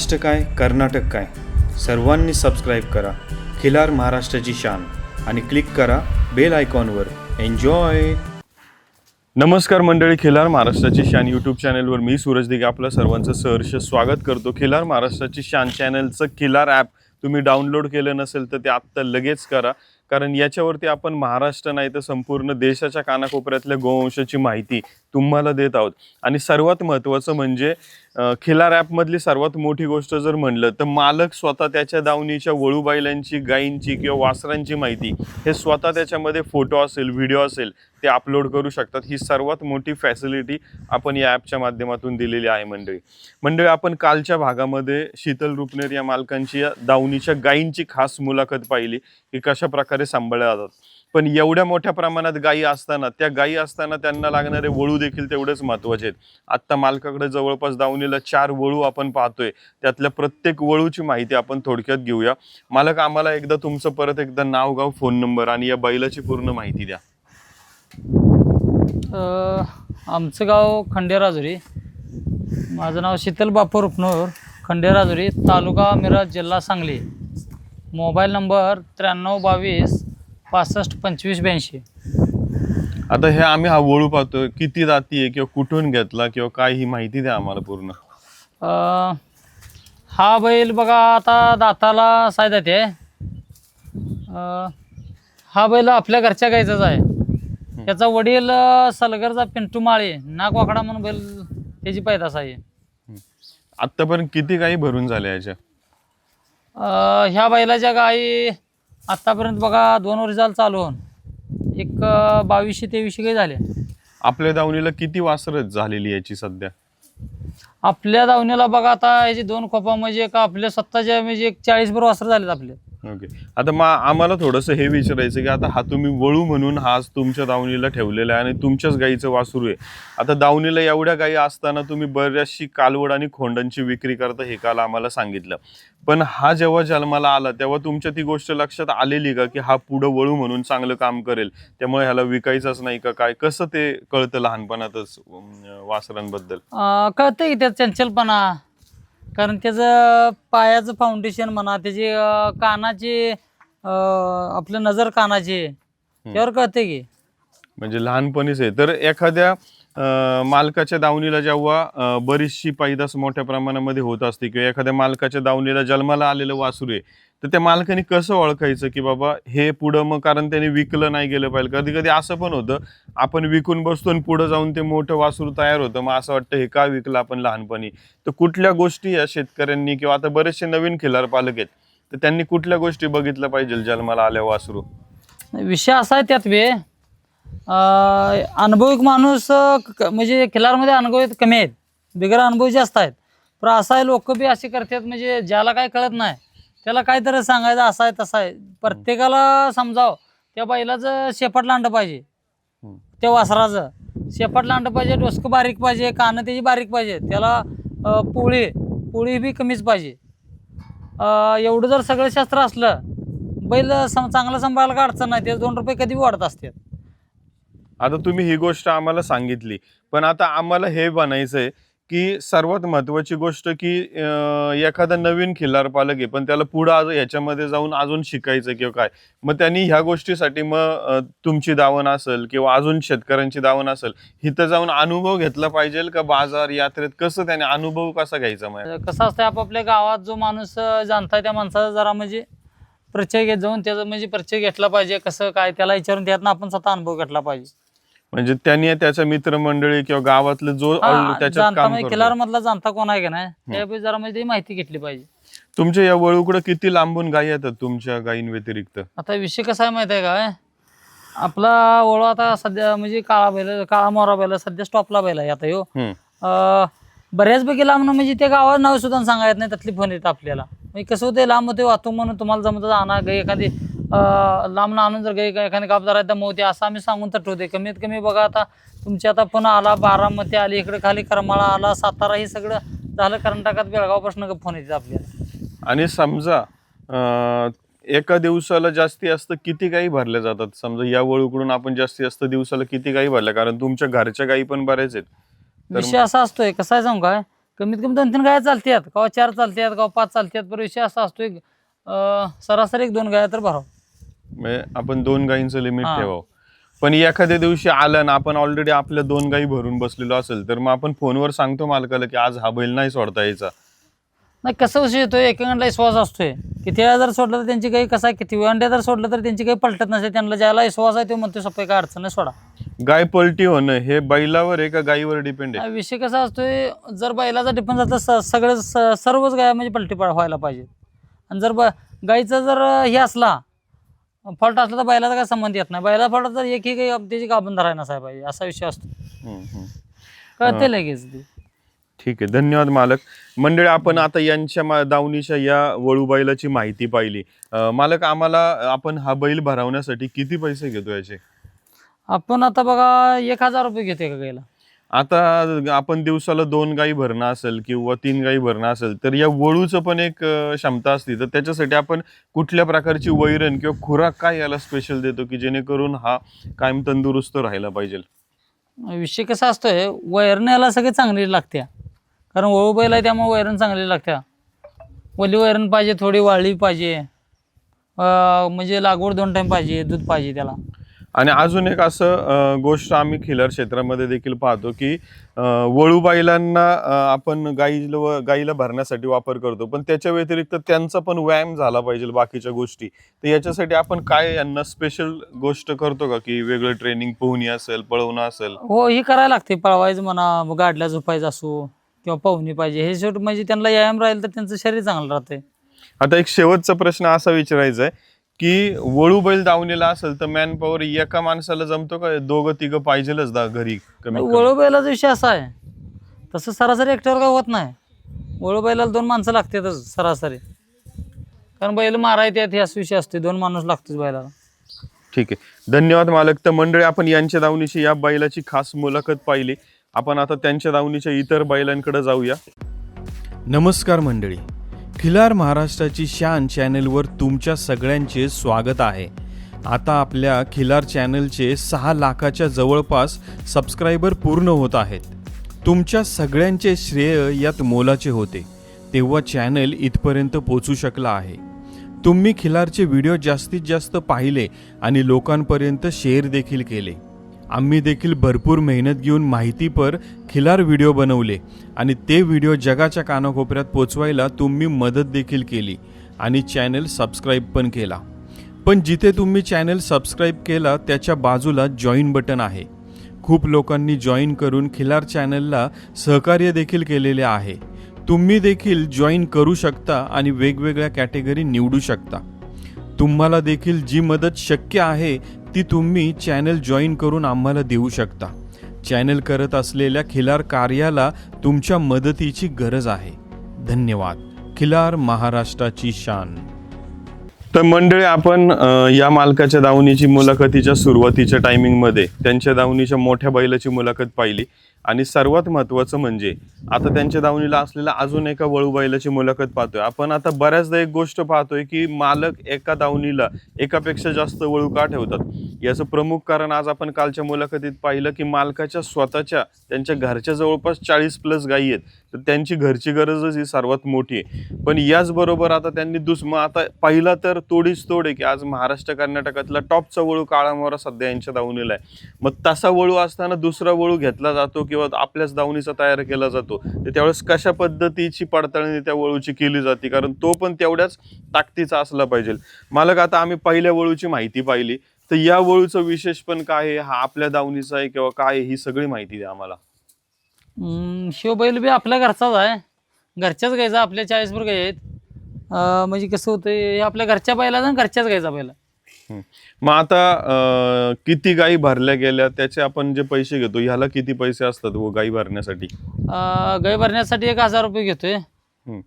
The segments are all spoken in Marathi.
महाराष्ट्र काय कर्नाटक काय? सर्वांनी सबस्क्राईब करा. खिलार महाराष्ट्राची शान. आणि क्लिक करा बेल आयकॉनवर एन्जॉय नमस्कार मंडळी खिलार महाराष्ट्राची शान यूट्यूब चॅनलवर मी सूरज दिघे आपलं सर्वांचं सहर्ष स्वागत करतो. खिलार महाराष्ट्राची शान चॅनलचं खिलार ॲप तुम्ही डाउनलोड केलं नसेल तर ते आत्ता लगेच करा. कारण याच्यावरती आपण महाराष्ट्र नाही तर संपूर्ण देशाच्या कानाकोपऱ्यातल्या गोवंशाची माहिती तुम्हाला देत आहोत. आणि सर्वात महत्त्वाचं म्हणजे खिलार ॲपमधली सर्वात मोठी गोष्ट जर म्हणलं तर मालक स्वतः त्याच्या दावणीच्या वळू बैलांची गायींची किंवा वासरांची माहिती हे स्वतः त्याच्यामध्ये फोटो असेल व्हिडिओ असेल ते अपलोड करू शकतात. ही सर्वात मोठी फॅसिलिटी आपण या ॲपच्या माध्यमातून दिलेली आहे मंडळी. मंडळी आपण कालच्या भागामध्ये शीतल रुपनेर या मालकांची या दावणीच्या गायींची खास मुलाखत पाहिली की कशा प्रकारे सांभाळल्या जातात. पण एवढ्या मोठ्या प्रमाणात गायी असताना त्या गायी असताना त्यांना लागणारे वळू देखील तेवढेच महत्त्वाचे आहेत. आत्ता मालकाकडे जवळपास दावणीला चार वळू आपण पाहतोय. त्यातल्या प्रत्येक वळूची माहिती आपण थोडक्यात घेऊया. मालक आम्हाला एकदा तुमचं परत एकदा नाव गाव फोन नंबर आणि या बैलाची पूर्ण माहिती द्या. अ, आमचं गाव खंडेराजुरी माझं नाव शीतल बापू रुपनूर खंडेराजुरी तालुका मिरज जिल्हा सांगली. मोबाईल नंबर त्र्याण्णव बावीस पासष्ट पंचवीस ब्याऐंशी. आता हे आम्ही हा वळू पाहतोय किती जाती आहे किंवा कुठून घेतला किंवा काय ही माहिती द्या आम्हाला पूर्ण. अ, हा बैल बघा आता दाताला साय जाते. हा बैल आपल्या घरच्या गायचाच आहे. त्याचा वडील अ, सलगरचा पिंटू माळे नाक वाकडा म्हणून बैल त्याची पैदास आहे. आतापर्यंत किती गायी भरून झाल्या याच्या? अ, ह्या बैलाच्या गायी आत्तापर्यंत बघा दोन वर्ष झालं चालू होऊन एक बावीसशे तेवीसशे गाई झाल्या आपल्या दावणीला किती वासरत झालेली याची सध्या? आपल्या दावणीला बघा आता याची दोन खोपा म्हणजे एक आपल्या स्वतःच्या म्हणजे एक चाळीस बरोबर वासर झालेत आपले. ओके. आता मग आम्हाला थोडंसं हे विचारायचं की आता हा तुम्ही वळू म्हणून हा आज तुमच्या दावणीला ठेवलेला आहे आणि तुमच्याच गाईचं वासरू आहे. आता दावणीला एवढ्या गायी असताना तुम्ही बऱ्याचशी कालवड आणि खोंडांची विक्री करता हे काल आम्हाला सांगितलं. पण हा जेव्हा जन्माला आला तेव्हा तुमच्या ती गोष्ट लक्षात आलेली का की हा पुढं वळू म्हणून चांगलं काम करेल त्यामुळे ह्याला विकायचंच नाही का काय? कसं ते कळतं लहानपणातच वासरांबद्दल? कळतंय त्यात चंचलपणा. कारण त्याचं पायाचं फाउंडेशन म्हणा त्याची कानाची आपलं नजर कानाची त्यावर कळते की. म्हणजे लहानपणीच आहे. तर एखाद्या मालकाच्या दावणीला जेव्हा बरीचशी पैदास मोठ्या प्रमाणामध्ये होत असते किंवा एखाद्या मालकाच्या दावणीला जन्माला आलेलं वासरू आहे तर त्या मालकाने कसं ओळखायचं की बाबा हे पुढं मग कारण त्याने विकलं नाही गेलं पाहिजे? कधी कधी असं पण होतं आपण विकून बसतो आणि पुढं जाऊन ते मोठं वासरू तयार होतं. मग असं वाटतं हे का विकलं आपण लहानपणी? तर कुठल्या गोष्टी या शेतकऱ्यांनी किंवा आता बरेचसे नवीन खिलार पालक आहेत तर त्यांनी कुठल्या गोष्टी बघितल्या पाहिजे जन्माला आल्या वासरू? विषय असा आहे त्यात वे अनुभविक माणूस क- क- म्हणजे खिलारमध्ये अनुभव कमी आहेत. बिगर अनुभवी जास्त आहेत. पण असं आहे लोक बी असे करतात म्हणजे ज्याला काय कळत नाही त्याला काहीतरी सांगायचं असं आहे तसं आहे. प्रत्येकाला समजाव त्या बैलाचं शेपट लांड पाहिजे. हम्म. त्या वासराचं. शेपट लांड पाहिजे डोसकं बारीक पाहिजे कानं त्याची बारीक पाहिजे. त्याला अं, पोळी पोळी बी कमीच पाहिजे. अं, एवढं जर सगळं शास्त्र असलं बैल सम चांगलं सांभाळायला काय अडचण नाही ते दोन रुपये कधी वाढत असतात. आता तुम्ही ही गोष्ट आम्हाला सांगितली. पण आता आम्हाला हे बनायचंय की सर्वात महत्वाची गोष्ट की एखादा नवीन खिल्लार पालक आहे पण त्याला पुढं आज याच्यामध्ये जाऊन अजून शिकायचं किंवा काय? मग त्यांनी ह्या गोष्टीसाठी मग तुमची दावण असेल किंवा अजून शेतकऱ्यांची दावण असेल इथं जाऊन अनुभव घेतला पाहिजे का बाजार यात्रेत? कसं त्याने अनुभव कसा घ्यायचा मग? कसं असतं आपापल्या गावात जो माणूस जाणताय जाणता त्या माणसाचा जरा म्हणजे परिचय घेत जाऊन त्याचा म्हणजे परिचय घेतला पाहिजे कसं काय त्याला विचारून त्यातनं आपण स्वतः अनुभव घेतला पाहिजे. म्हणजे त्यांनी त्याच्या मित्रमंडळी किंवा गावातलं जो हा, त्याच्यात जाणता काम म्हणजे मधला जाणता कोण आहे का नाही? त्यावेळी जरा म्हणजे माहिती घेतली पाहिजे. तुमच्या या वळूकडे किती लांबून गायी येतात तुमच्या गायींव्यतिरिक्त आता विषय कसा आहे माहिती आहे काय आपला ओळख आता सध्या म्हणजे काळा बैल काळा मोरा बैल सध्या स्टॉपला बैल आहे आता ह्यो हम्म. अं, बऱ्याचपैकी लांब म्हणजे त्या गावात नाव सुद्धा सांगायत नाही त्यातली फोन येत आपल्याला. म्हणजे कसं होतं लांब होते वाहतूक म्हणून तुम्हाला जमत आणा गाई एखादी अं, लांब आणून जर गाई एखादी कापदार आहे दमवते असं आम्ही सांगून तटवते कमीत कमी बघा आता तुमची आता पुन्हा आला बारामती आली इकडे खाली करमाळा आला सातारा हे सगळं झालं कर्नाटकात बेळगावपासून फोन येते आपल्याला. आणि समजा एका दिवसाला जास्ती जास्त किती गायी भरल्या जातात? समजा या वळूकडून आपण जास्तीत जास्त दिवसाला किती गायी भरल्या? कारण तुमच्या घरच्या गायी पण बऱ्याच आहेत. विषय असा असतोय कसा आहे सांगू काय? कमीत कमी दोन तीन गाया चालतात किंवा चार चालतात किंवा पाच चालतात पण विषय असा असतो एक अं, सरासरी एक दोन गाया तर भराव. म्हणजे आपण दोन गायींचं लिमिट हा. ठेवावं. पण एखाद्या दिवशी आलं ना आपण ऑलरेडी आपल्या दोन गायी भरून बसलेलो असेल तर मग आपण फोनवर सांगतो मालकाला की आज हा बैल नाही सोडता यायचा. नाही कसं विषय येतोय? एकेकांना विश्वास असतोय. किती वेळा जर सोडलं तर त्यांची काही कसं आहे? किती वेळा जर सोडलं तर त्यांची काही पलटत नसते. त्यांना ज्याला विश्वास आहे तो म्हणतो सप्पा काय अडचण नाही सोडा. गाय पलटी होणं हे बैलावर आहे का गायीवर डिपेंड आहे. हा विषय कसा असतोय जर बैलाचा डिपेंड झाला तर स- सगळं स- सर्वच गाय म्हणजे पलटी व्हायला पाहिजे आणि जर ब गाईचा जर हे असला फॉल्ट असला तर बैलाचा काय संबंध येत नाही. बैला फॉल्ट तर एकही काही त्याची गाभण धरायला नसायला पाहिजे असा विषय असतो. कळते लगेच ते. ठीक आहे धन्यवाद मालक. मंडळी आपण आता यांच्या मा- दावणीच्या या वळू बैलाची माहिती पाहिली. अं, मालक आम्हाला आपण हा बैल भरवण्यासाठी किती पैसे घेतो याचे? आपण आता बघा एक हजार रुपये घेते का गाईला? आता आपण दिवसाला दोन गाई भरणं असेल किंवा तीन गाई भरणं असेल तर या वळूचं पण एक क्षमता असते. तर त्याच्यासाठी आपण कुठल्या प्रकारची वैरण किंवा खुराक काय याला स्पेशल देतो की जेणेकरून हा कायम तंदुरुस्त राहायला पाहिजे? विषय कसा असतोय वैरण याला सगळे चांगली लागत्या. कारण वळू बैल आहे त्यामुळे वैरण चांगली लागत्या. वली वैरण पाहिजे थोडी वाळली पाहिजे. म्हणजे लागवड दोन टाइम पाहिजे दूध पाहिजे त्याला. आणि अजून एक असं गोष्ट आम्ही खिलार क्षेत्रामध्ये देखील पाहतो की वळू बैलांना आपण गाईला गाईला भरण्यासाठी वापर करतो. पण त्याच्या व्यतिरिक्त त्यांचा पण व्यायाम झाला पाहिजे बाकीच्या गोष्टी. तर याच्यासाठी आपण काय यांना स्पेशल गोष्ट करतो का की वेगळं ट्रेनिंग पोहणी असेल पळवणं असेल? हो ही करायला लागते. पळवायचं म्हणा गाडल्या झोपायचं असो किंवा पाहुणी पाहिजे. हे शेवट म्हणजे त्यांना व्यायाम राहील तर त्यांचं शरीर चांगलं राहते आता एक शेवटचा प्रश्न असा विचारायचा आहे की वळू बैल दावणीला असेल तर मॅन पॉवर एका माणसाला जमतो का? दोघं तिघं पाहिजेलच दा घरी कमी. वळू बैलाचा विषय असा आहे. तसं सरासरी एकट्यावर काय होत नाही. वळू बैलाला दोन माणसं लागतातच सरासरी. कारण बैल मारायचे हे असा विषय असते दोन माणूस लागतोच बैलाला. ठीक आहे. धन्यवाद मालक. तर मंडळी आपण यांच्या दावणीची या बैलाची खास मुलाखत पाहिली. आपण आता त्यांच्या दावणीच्या इतर बैलांकडे जाऊया. नमस्कार मंडळी. खिलार महाराष्ट्राची शान चॅनलवर तुमच्या सगळ्यांचे स्वागत आहे. आता आपल्या खिलार चॅनलचे सहा लाखाच्या जवळपास सबस्क्रायबर पूर्ण होत आहेत. तुमच्या सगळ्यांचे श्रेय यात मोलाचे होते. तेव्हा चॅनल इथपर्यंत पोचू शकला आहे. तुम्ही खिलारचे व्हिडिओ जास्तीत जास्त पाहिले आणि लोकांपर्यंत शेअर देखील केले. आम्ही देखील भरपूर मेहनत घेऊन माहितीपर खिलार व्हिडिओ बनवले आणि ते व्हिडिओ जगाच्या कानाकोपऱ्यात पोचवायला तुम्ही मदत देखील केली आणि चॅनल सबस्क्राईब पण केला. पण जिथे तुम्ही चॅनल सबस्क्राईब केला त्याच्या बाजूला जॉईन बटन आहे. खूप लोकांनी जॉईन करून खिलार चॅनलला सहकार्य देखील केलेले आहे. तुम्ही देखील जॉईन करू शकता आणि वेगवेगळ्या कॅटेगरी निवडू शकता. तुम्हाला देखील जी मदत शक्य आहे ती तुम्ही चॅनल जॉईन करून आम्हाला देऊ शकता. चॅनल करत असलेल्या खिलार कार्याला तुमच्या मदतीची गरज आहे. धन्यवाद. खिलार महाराष्ट्राची शान. तर मंडळी आपण या मालकाच्या दावणीची मुलाखतीच्या सुरुवातीच्या टायमिंगमध्ये त्यांच्या दावणीच्या मोठ्या बैलाची मुलाखत पाहिली. आणि सर्वात महत्त्वाचं म्हणजे आता त्यांच्या दावणीला असलेल्या अजून एका वळू बैलाची मुलाखत पाहतोय. आपण आता बऱ्याचदा एक गोष्ट पाहतोय की मालक एका दावणीला एकापेक्षा जास्त वळू का ठेवतात? याचं प्रमुख कारण आज आपण कालच्या मुलाखतीत पाहिलं की मालकाच्या स्वतःच्या त्यांच्या घरच्या जवळपास चाळीस प्लस गायी आहेत. तर त्यांची घरची गरजच ही सर्वात मोठी आहे. पण याचबरोबर आता त्यांनी दुस मग आता पहिला तर तोडीच तोड आहे की आज महाराष्ट्र कर्नाटकातला टॉपचा वळू काळामोरा सध्या यांच्या दावणीला आहे. मग तसा वळू असताना दुसरा वळू घेतला जातो किंवा आपल्याच दावणीचा तयार केला जातो. तर त्यावेळेस कशा पद्धतीची पडताळणी त्या वळूची केली जाते? कारण तो पण तेवढ्याच ताकदीचा असला पाहिजे. मालक आता आम्ही पहिल्या वळूची माहिती पाहिली. तर या वळूचं विशेष पण काय आहे? हा आपल्या दावणीचा आहे किंवा काय आहे, ही सगळी माहिती द्या आम्हाला. शिव बैल बी आपल्या घरचाच आहे. घरच्याच गायचा आपल्या चाळीसभर गाय आहेत अं, म्हणजे कसं होतं हे आपल्या घरच्या बैलाचा आणि घरच्याच गायचा बैला. हम्म. मग आता अं, किती गायी भरल्या गेल्या त्याचे आपण जे पैसे घेतो ह्याला किती पैसे असतात व गायी भरण्यासाठी? अं, गाय भरण्यासाठी एक हजार रुपये घेतोय. हम्म.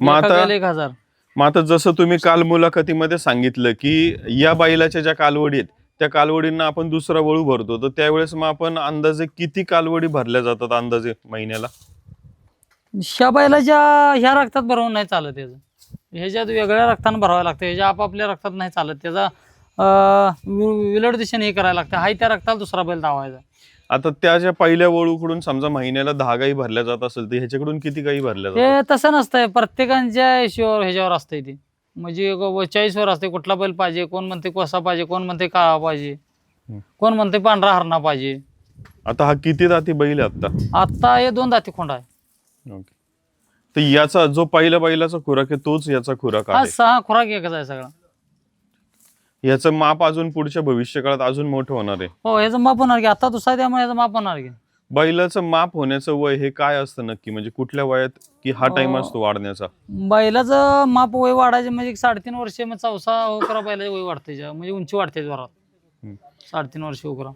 मग एका आता गायला एक हजार. मग आता जसं तुम्ही काल मुलाखतीमध्ये सांगितलं की या बैलाच्या ज्या कालवडी आहेत त्या कालवडींना आपण दुसरा वळू भरतो. तर त्यावेळेस मग आपण अंदाजे किती कालवडी भरल्या जातात अंदाजे महिन्याला? ह्या बैलाच्या ह्या रक्तात भरवून नाही चालत त्याचं ह्याच्यात वेगळ्या रक्तानं भरावं लागतं ह्याच्या आपापल्या रक्तात नाही चालत त्याचा विलट दिशेने हे करायला लागतं. हाय त्या रक्ताला दुसरा बैल धावायचा. आता त्या ज्या पहिल्या वळूकडून समजा महिन्याला दहा गाई भरल्या जात असेल तर ह्याच्याकडून किती गाई भरल्या ते जातात? तसं नसतंय. प्रत्येकांच्या हिशोबावर ह्याच्यावर असतंय ते. म्हणजे चॉईसवर असते कुठला बैल पाहिजे कोण म्हणते कोसा पाहिजे कोण म्हणते काळा पाहिजे हम्म. कोण म्हणते पांढरा हरणा पाहिजे. आता हा किती दाती बैल आहे आता आता हे दोन दाती खोंड आहे. ओके. तर याचा जो पहिल्या बैलाचा खुराक आहे तोच याचा खुराक हा आहे. सहा खुराक एकच आहे सगळा. याचं माप अजून पुढच्या भविष्य काळात अजून मोठं होणार आहे. हो ह्याचं माप होणार की आता दुसरा त्यामुळे ह्याचं माप होणार की. बैलाचं माप होण्याचं वय हे काय असतं नक्की? म्हणजे कुठल्या वयात की हा टाइम असतो वाढण्याचा? बैलाचं माप वय वाढायचे म्हणजे साडेतीन वर्ष मग चौसा होकरा बैलाचे वय वाढते ज्या- म्हणजे उंची वाढते जोरात. साडेतीन वर्ष होकरा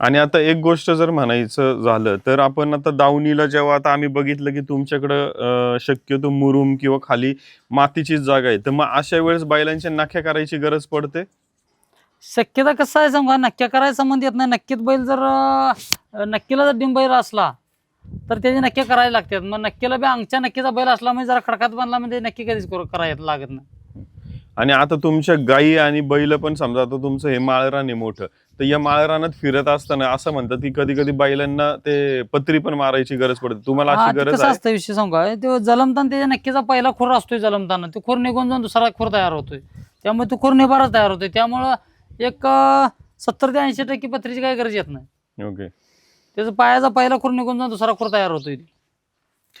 आणि आता एक गोष्ट जर म्हणायचं झालं तर आपण आता दावणीला जेव्हा आता आम्ही बघितलं की तुमच्याकडं अं, शक्यतो मुरुम किंवा खाली मातीचीच जागा आहे तर मग अशा वेळेस बैलांच्या नाख्या करायची गरज पडते? शक्यता कसं आहे सांगा नक्क्या करायचा संबंध येत नाही. नक्कीच बैल जर अं, नक्कीला जर डिंब बैल असला तर त्याचे नक्की करायला लागतात. मग नक्कीला बी अंगच्या नक्कीचा बैल असला म्हणजे जरा खडकात बांधला म्हणजे नक्की कधीच करू- करायला लागत नाही. आणि आता तुमच्या गायी आणि बैल पण समजा आता तुमचं हे माळरान आहे मोठं तर या माळरानात फिरत असताना असं म्हणतात की कधी कधी बैलांना ते पत्री पण मारायची गरज पडते. तुम्हाला हा, अशी ते गरज कसं आहे? असतं विषय सांगा तो जलमताना त्याच्या नक्कीचा पहिला खूर असतोय जलमताना. तो खूर निघून जाऊन दुसरा खूर तयार होतोय. त्यामुळे तो खूर निभारच तयार होतोय. त्यामुळं एक सत्तर ते ऐंशी टक्के पत्रीची काही गरज येत नाही. ओके. त्याचा पायाचा पहिला खूर निघून जाऊन दुसरा खूर तयार होतो इथे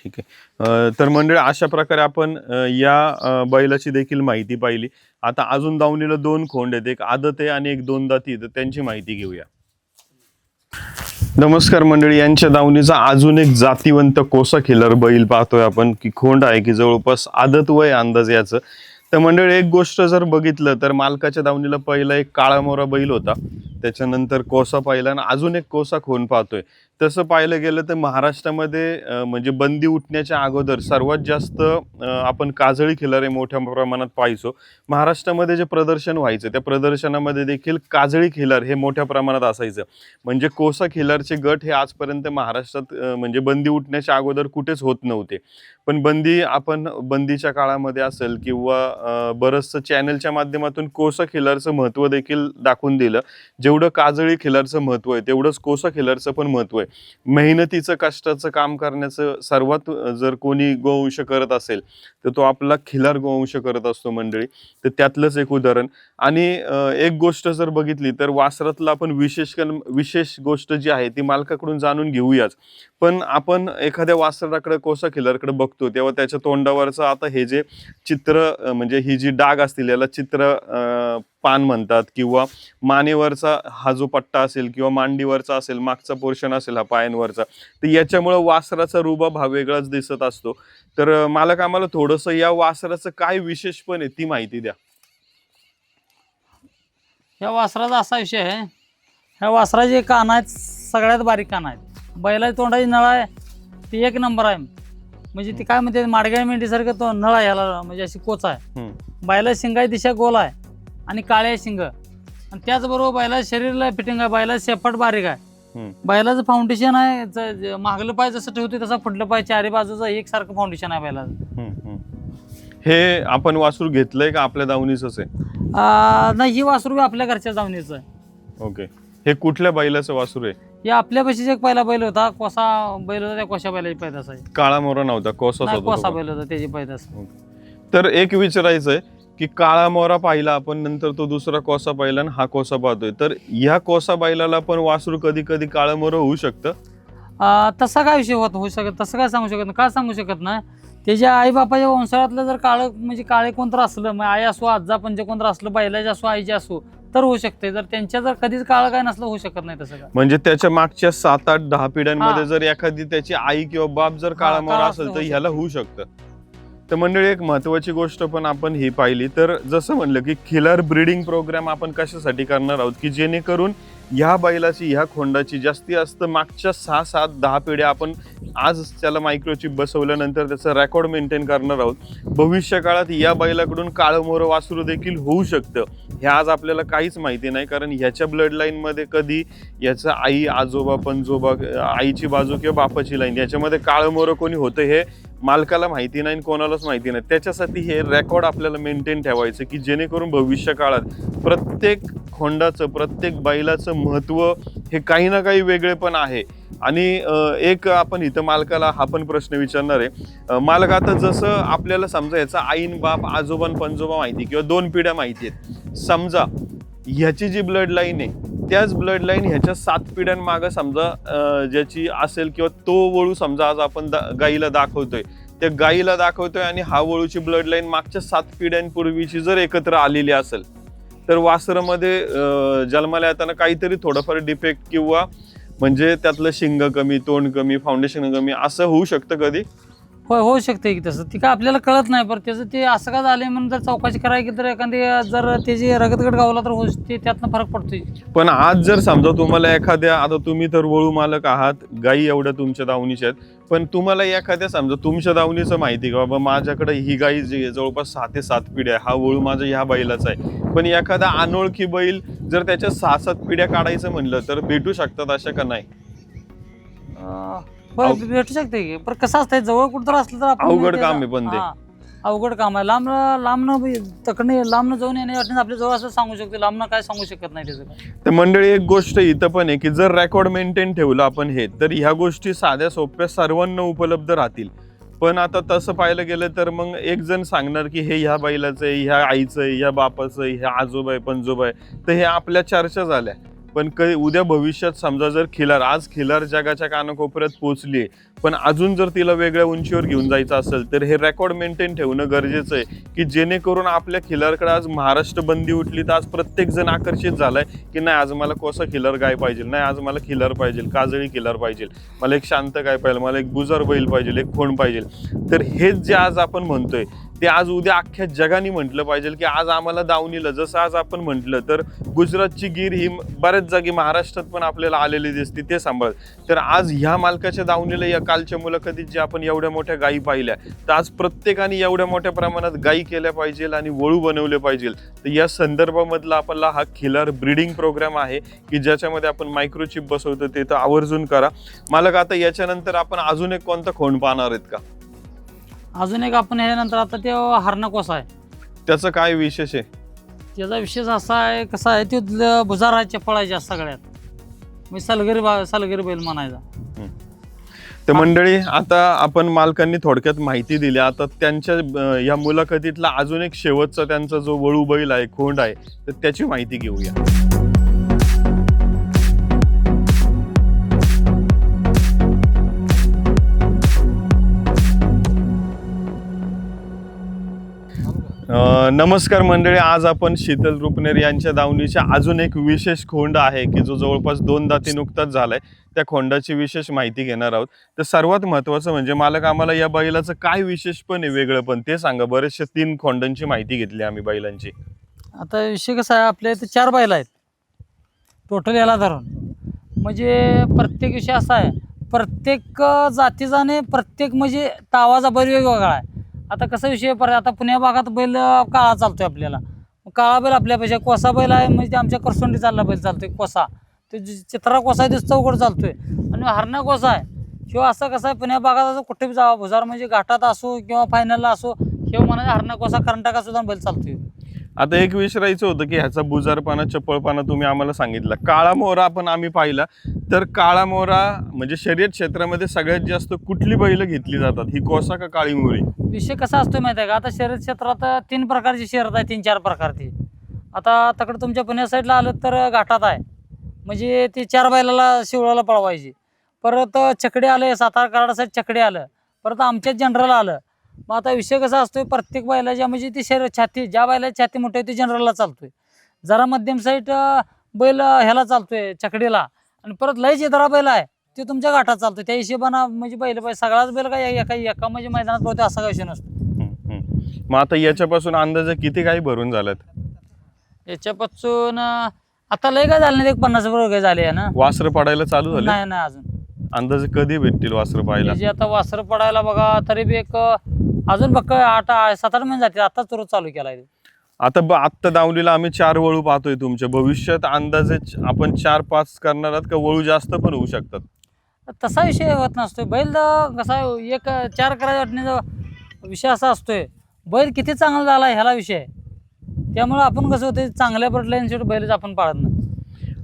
ठीक आहे. अं, तर मंडळी अशा प्रकारे आपण अं, या अं, बैलाची देखील माहिती पाहिली. आता अजून दावणीला दोन खोंड आहेत. एक आदत आहे आणि एक दोन दाती तर त्यांची माहिती घेऊया. नमस्कार मंडळी यांच्या दावणीचा अजून एक जातीवंत कोसा खिलर बैल पाहतोय आपण की खोंड आहे की जवळपास आदत वय अंदाज याचं. तर मंडळी एक गोष्ट जर बघितलं तर मालकाच्या दावणीला पहिला एक काळा मोरा बैल होता. त्याच्यानंतर कोसा पाहिला आणि अजून एक कोसा खोन पाहतोय. तसं पाहिलं गेलं तर महाराष्ट्रामध्ये म्हणजे बंदी उठण्याच्या अगोदर सर्वात जास्त आपण काजळी खिलारे मोठ्या प्रमाणात पाहायचो. महाराष्ट्रामध्ये जे प्रदर्शन व्हायचं त्या प्रदर्शनामध्ये देखील काजळी खिलार हे मोठ्या प्रमाणात असायचं. म्हणजे कोसा खिलारचे गट हे आजपर्यंत महाराष्ट्रात म्हणजे बंदी उठण्याच्या अगोदर कुठेच होत नव्हते. पण बंदी आपण बंदीच्या काळामध्ये असेल किंवा बरंचसं चॅनलच्या माध्यमातून कोसा खिलारचं महत्त्व देखील दाखवून दिलं. जेवढं काजळी खिलारचं महत्त्व आहे तेवढंच कोसा खिलारचं पण महत्त्व आहे. मेहनतीचं कष्टाचं काम करण्याचं सर्वात जर कोणी गोवंश करत असेल तर तो आपला खिलार गोवंश करत असतो मंडळी. तर त्यातलंच एक उदाहरण. आणि एक गोष्ट जर बघितली तर वासरातलं आपण विशेष विशेष गोष्ट जी आहे ती मालकाकडून जाणून घेऊयाच. पण आपण एखाद्या वासराकडे कोसा खिलारकडे बघतो तेव्हा त्याच्या तोंडावरचं आता हे जे चित्र म्हणजे ही जी डाग असतील याला चित्र पान म्हणतात किंवा मानेवरचा हा जो पट्टा असेल किंवा मांडीवरचा असेल मागचा पोर्शन असेल हा पायांवरचा तर याच्यामुळं वासराचा रुबाब हा वेगळाच दिसत असतो. तर मालक आम्हाला थोडंसं या वासराचं काय विशेष पण आहे ती माहिती द्या. या वासराचा असा विषय आहे. ह्या वासराचे कान आहेत सगळ्यात बारीक कान आहेत. बैलाची तोंडाची नळ आहे ती एक नंबर आहे. म्हणजे ती काय म्हणते माडग्या मेंढीसारखं तो नळ आहे ह्याला म्हणजे अशी कोच आहे. हम्म. बैला शिंगाची दिशा गोल आहे. आणि काळे शिंग. आणि त्याचबरोबर बैला शरीराला फिटिंग आहे बैला शेपट बारीक आहे. बैलाचं फाउंडेशन आहे मागलं पाय जसं ठेवते तसं पुढलं पाय चारी बाजूचं एकसारखं फाउंडेशन आहे बैलाचं. हे आपण वासरू घेतलंय का आपल्या दावणीच आहे? नाही ही वासरू आपल्या घरच्या जावणीचं आहे. ओके. हे कुठल्या बैलाचं वासरू आहे? या आपल्या पशीच एक पहिला बैल होता. कोसा बैल होता त्या कोशा बैलाची पैदास आहे. काळा मोरा नव्हता कोसा तो. बैल होता त्याची पैदास. तर एक विचारायचंय की काळा मोरा पाहिला आपण नंतर तो दुसरा कोसा पाहिला आणि हा कोसा पाहतोय. तर ह्या कोसा बैलाला पण वासरू कधी कधी काळं मोरं होऊ शकतं? तसा काय विषय होत होऊ शकत तसं काय सांगू शकत नाही का सांगू शकत नाही? त्याच्या आई बापाच्या वंशाळातलं जर काळं म्हणजे काळे कोणतं असलं मग आई असो आजा पंच कोणतं असलं बैलाचे असो आईचे असो तर होऊ शकते. जर त्यांच्या जर कधीच काळं काय नसलं होऊ शकत नाही तसं काय. म्हणजे त्याच्या मागच्या सात आठ दहा पिढ्यांमध्ये हा. जर एखादी त्याची आई किंवा बाप जर काळा हा, मोरा काळा असेल तर ह्याला होऊ शकतं. तर मंडळी एक महत्त्वाची गोष्ट पण आपण ही पाहिली. तर जसं म्हणलं की खिलर ब्रीडिंग प्रोग्राम आपण कशासाठी करणार आहोत? की जेणेकरून ह्या बैलाची ह्या खोंडाची जास्ती जास्त मागच्या सहा सात दहा पिढ्या आपण आज त्याला मायक्रोचिप बसवल्यानंतर त्याचं रेकॉर्ड मेंटेन करणार आहोत. भविष्य काळात या बैलाकडून काळं मोरं वासरू देखील होऊ शकतं. हे आज आपल्याला काहीच माहिती नाही कारण ह्याच्या ब्लड लाईनमध्ये कधी याचं आई आजोबा पणजोबा आईची बाजू किंवा बापाची लाईन याच्यामध्ये काळं मोरं कोणी होतं हे मालकाला माहिती नाही आणि कोणालाच माहिती नाही. त्याच्यासाठी हे रेकॉर्ड आपल्याला मेंटेन ठेवायचं की जेणेकरून भविष्य काळात प्रत्येक खोंडाचं प्रत्येक बैलाचं महत्त्व हे काही ना काही वेगळे पण आहे. आणि एक आपण इथं मालकाला हा पण प्रश्न विचारणार आहे. मालक आता जसं आपल्याला समजा याचा आईन बाप आजोबान पंजोबा माहिती किंवा दोन पिढ्या माहिती आहेत. समजा ह्याची जी ब्लड लाईन आहे त्याच ब्लड लाईन ह्याच्या सात पिढ्यांमागं समजा ज्याची असेल किंवा तो वळू समजा आज आपण दा- गाईला दाखवतोय. त्या गाईला दाखवतोय आणि हा वळूची ब्लड लाईन मागच्या सात पिढ्यांपूर्वीची जर एकत्र आलेली असेल तर वासरामध्ये जन्माला येताना काहीतरी थोडंफार डिफेक्ट किंवा म्हणजे त्यातलं शिंग कमी तोंड कमी फाउंडेशन कमी असं होऊ शकतं कधी. होय होऊ शकते की तसं. ती काय आपल्याला कळत नाही पण त्याचं ते असं का झालंय म्हणून जर चौकशी करायला गेली तर एखादी जर त्याची रगतगट गावला तर होऊ ते त्यातनं फरक पडतोय. पण आज जर समजा तुम्हाला एखाद्या आता तुम्ही तर वळू मालक आहात गायी एवढ्या तुमच्या दावणीच्या आहेत पण तुम्हाला एखाद्या समजा तुमच्या दावणीचं माहिती की बाबा माझ्याकडे ही गाई जी आहे, जवळपास सहा ते सात पिढ्या आहे, हा वळू माझा ह्या बैलाचा आहे. पण एखादा अनोळखी बैल जर त्याच्या सहा सात पिढ्या काढायचं म्हणलं तर भेटू शकतात अशा का नाही? अव- भेटू शकते की? पण कसं असतंय जवळ कुठं असलं तर आपण अवघड त्याचं- काम आहे पण ते. हा, अवघड काम आहे. लांब लांबनं तकडे लांबनं जाऊन येण्यासाठी आपल्या जवळ असं सांगू शकतो. लांबनं काय सांगू शकत नाही त्याचं काय. तर मंडळी एक गोष्ट इथं पण आहे की जर रेकॉर्ड मेंटेन ठेवलं आपण हे तर ह्या गोष्टी साध्या सोप्या सर्वांना उपलब्ध राहतील. पण आता तसं पाहायला गेलं तर मग एक जण सांगणार की हे ह्या बैलाचं आहे ह्या आईचं आहे ह्या बापाचं आहे ह्या आजोबा आहे पंजोबा आहे. तर हे आपल्या चर्चा झाल्या. पण काही उद्या भविष्यात समजा जर खिलार आज खिलार जगाच्या कानाकोपऱ्यात पोहोचली पण अजून जर तिला वेगळ्या उंचीवर घेऊन जायचं असेल तर हे रेकॉर्ड मेंटेन ठेवणं गरजेचं आहे की जेणेकरून आपल्या खिलारकडे आज महाराष्ट्र बंदी उठली तर आज प्रत्येक जण आकर्षित झालाय की नाही आज मला कोसा खिलार गाय पाहिजे नाही आज मला खिलर पाहिजे काजळी खिलार पाहिजे मला एक शांत गाय पाहिजे मला एक बुजार बैल पाहिजे एक खोंड पाहिजे. तर हेच जे आज आपण म्हणतोय ते आज उद्या अख्ख्या जगाने म्हटलं पाहिजे की आज आम्हाला दावणीला जसं आज आपण म्हटलं तर गुजरातची गिर ही बऱ्याच जागी महाराष्ट्रात पण आपल्याला आलेली दिसते ते सांभाळ. तर आज ह्या मालकाच्या दावणीला या कालच्या मुलाखतीत जे आपण एवढ्या मोठ्या गायी पाहिल्या तर आज प्रत्येकाने एवढ्या मोठ्या प्रमाणात गायी केल्या पाहिजे आणि वळू बनवले पाहिजे. तर या संदर्भामधला आपला हा खिलार ब्रीडिंग प्रोग्राम आहे की ज्याच्यामध्ये आपण मायक्रोचिप बसवतो ते तर आवर्जून करा. मालक आता याच्यानंतर आपण अजून एक कोणता खोंड पाहणार आहेत का? अजून एक आपण ह्यानंतर आता ते हरणा कोसा आहे. त्याचं काय विशेष आहे? त्याचा विशेष असा आहे कसा आहे तो भुजाराच्या फळाच्या सगळ्यात. मी सलगरी बा सलगरी बैल म्हणायचा. तर मंडळी आता आपण मालकांनी थोडक्यात माहिती दिली. आता त्यांच्या अं, या मुलाखतीतला अजून एक शेवटचा त्यांचा जो वळू बैल आहे खोंड आहे तर त्याची माहिती घेऊया. नमस्कार मंडळी आज आपण शीतल रुपनेर यांच्या दावणीच्या अजून एक विशेष खोंड आहे की जो जवळपास दोन दाती नुकताच झालाय. त्या खोंडाची विशेष माहिती घेणार आहोत. तर सर्वात महत्वाचं म्हणजे मालक आम्हाला या बैलाचं काय विशेष पण आहे वेगळं पण ते सांगा. बरेचशे तीन खोंडांची माहिती घेतली आम्ही बैलांची. आता विषय कसा आहे आपल्या इथे चार बैल आहेत. टोटल याला धरून. म्हणजे प्रत्येक विषय असा आहे प्रत्येक जातीचा आणि प्रत्येक म्हणजे तावाचा बैल वेगवेगळा आहे. आता कसा विषय पर आता पुण्या भागात बैल काळा चालतोय आपल्याला. काळा बैल आपल्यापेक्षा कोसा बैल आहे म्हणजे आमच्या करसोंडी चालला बैल चालतोय कोसा. तो चित्रा कोसा आहे दिसतो उघड चालतोय. आणि हरणा कोसा आहे किंवा असं कसं आहे पुण्या भागात असं कुठे जावा भुजार म्हणजे घाटात असो किंवा फायनलला असो किंवा म्हणा हरणा कोसा कर्नाटकात सुद्धा बैल चालतोय. आता एक विचारायचं होतं की ह्याचा बुजारपाना चपळपाना तुम्ही आम्हाला सांगितलं. काळा मोहरा आपण आम्ही पाहिला. तर काळा मोहरा म्हणजे शर्यत क्षेत्रामध्ये सगळ्यात जास्त कुठली बैल घेतली जातात? ही कोसा का काळी मोहरी? विषय कसा असतो माहिती आहे का? आता शर्यत क्षेत्रात तीन प्रकारची शर्यत आहे तीन चार प्रकारची. आता तकडे तुमच्या पुण्या साईडला आलं तर घाटात आहे. म्हणजे ती चार बैलाला शिवळाला पळवायची. परत चकडे आले सातारा कराडा साईड चकडे आलं. परत आमच्याच जनरल आलं. मग आता विषय कसा असतोय प्रत्येक बैलाच्या म्हणजे ती शर्यत छाती ज्या बैलाची छाती मोठी आहे ती जनरलला चालतोय. जरा मध्यम साईड बैल ह्याला चालतोय चकडीला आणि परत लय चित्रा बैल आहे ते तुमच्या घाटात चालतोय. त्या हिशोबानं म्हणजे बैल बैल सगळाच बैल काय एका एका म्हणजे मैदानात पळतोय असा काही विषय नसतो. मग आता याच्यापासून अंदाजे किती काही भरून झाल्यात याच्यापासून अं, आता लय काय झालं नाही एक पन्नास वगैरे झाले आहे ना? वासर पडायला चालू झाले? नाही नाही अजून. अंदाजे कधी भेटतील वासर पाहायला? आता वासर पडायला बघा तरी बी एक अजून बघ आठ सात आठ महिने जातील. आता तुरंत चालू केलाय ते. आता ब- आत्ता दावलीला आम्ही चार वळू पाहतोय तुमच्या भविष्यात अंदाजे आपण चार पाच करणार आहात का वळू जास्त पण होऊ शकतात? तसा विषय होत नसतोय. बैल कसा एक चार करायच्या वाटण्याचा विषय असा असतोय. बैल किती चांगला झाला ह्याला विषय. आहे त्यामुळे आपण कसं होतं चांगल्या पडल्या बैलच आपण पाळत नाही.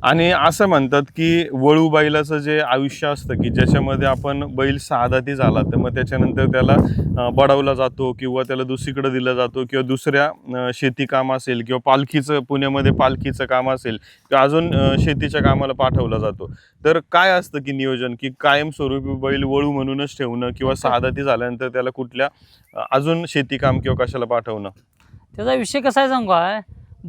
आणि असं म्हणतात की वळू बैलाचं जे आयुष्य असतं की ज्याच्यामध्ये आपण बैल सहादाती झाला तर मग त्याच्यानंतर त्याला बडवला जातो किंवा त्याला दुसरीकडे दिला जातो किंवा दुसऱ्या शेती काम असेल किंवा पालखीचं पुण्यामध्ये पालखीचं काम असेल किंवा अजून शेतीच्या कामाला पाठवला जातो. तर काय असतं की नियोजन की कायमस्वरूपी बैल वळू म्हणूनच ठेवणं किंवा सहादाती झाल्यानंतर त्याला कुठल्या अजून शेती काम किंवा कशाला पाठवणं? त्याचा विषय कसा आहे सांगू काय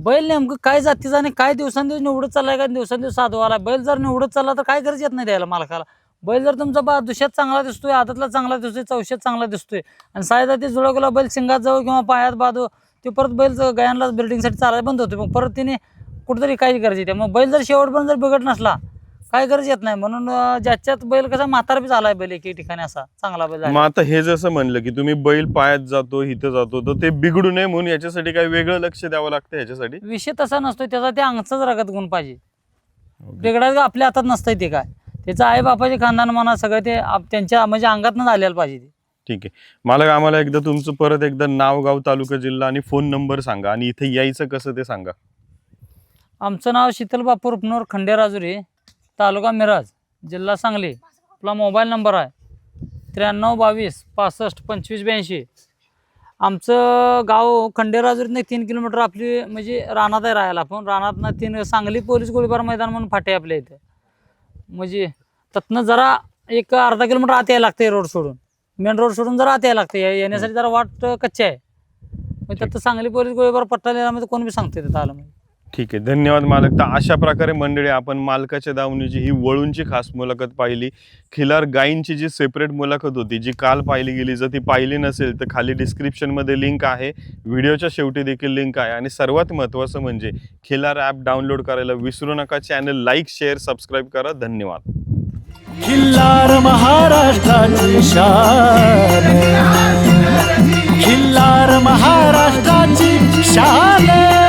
बैल नेमकं काय जातीचा आणि काय दिवसांदिवस निवडत चाललाय का? दिवसांदिवस साधू आला. बैल जर निवडत चालला तर काय गरज येत नाही द्यायला मालकाला. बैल जर तुमचा बा दुष्यात चांगला दिसतोय आदतला चांगला दिसतोय चौशात चांगला दिसतोय आणि सायदा ते जुळगला बैल शिंगात जाऊ किंवा पायात बाजू ते परत बैल जर गयांना बिल्डिंगसाठी चालायला बंद होते. मग परत तिने कुठेतरी काही गरज येते. मग बैल जर शेवटपर्यंत जर बिघड नसला काय गरज येत नाही. म्हणून अं, ज्याच्यात बैल कसा म्हातारा बी झालाय बैल एके ठिकाणी असा चांगला बैल झाला. मग आता हे जसं म्हणलं की तुम्ही बैल पायात जातो इथं जातो तर ते बिघडू नये म्हणून याच्यासाठी काही वेगळं लक्ष द्यावं लागतं याच्यासाठी विषय तसा नसतोय त्याचा ते अंगचाच रगत गुण पाहिजे. बिघडायचं आपल्या हातात नसतंय ते काय. त्याचं आई बापाचे खानदान म्हणा सगळं ते आप- त्यांच्या म्हणजे अंगातनं झालेलं पाहिजे ते. ठीक आहे. मला आम्हाला एकदा तुमचं परत एकदा नाव गाव तालुका जिल्हा आणि फोन नंबर सांगा आणि इथे यायचं कसं ते सांगा. आमचं नाव शीतल बापूर उपनूर खंडेराजुरी. तालुका मिराज जिल्हा सांगली. आपला मोबाईल नंबर आहे त्र्याण्णव बावीस पासष्ट पंचवीस ब्याऐंशी. आमचं गाव खंडेराजुरीतनं तीन किलोमीटर आपली म्हणजे रानात आहे राहायला. आपण रानातनं तीन सांगली पोलीस गोळीबार मैदान म्हणून फाटे आपल्या इथे. म्हणजे त्यातनं जरा एक अर्धा किलोमीटर आत यायला लागते रोड सोडून. मेन रोड सोडून जरा आत यायला लागते या- येण्यासाठी जरा वाट कच्ची आहे. मग त्यात सांगली पोलीस गोळीबार पट्टा म्हणजे कोण बी सांगते तिथं आलं म्हणजे. ठीक आहे. धन्यवाद मालक. तर अशा प्रकारे मंडळी आपण मालकाच्या दावणीची ही वळूंची खास मुलाखत पाहिली. खिलार गायींची जी सेपरेट मुलाखत होती जी काल पाहिली गेली जर ती पाहिली नसेल तर खाली डिस्क्रिप्शनमध्ये लिंक आहे. व्हिडिओच्या शेवटी देखील लिंक आहे. आणि सर्वात महत्त्वाचं म्हणजे खिलार ॲप डाउनलोड करायला विसरू नका. चॅनल लाईक शेअर सबस्क्राईब करा. धन्यवाद. खिल्लार महाराष्ट्राची शान. खिल्लार महाराष्ट्राची शान.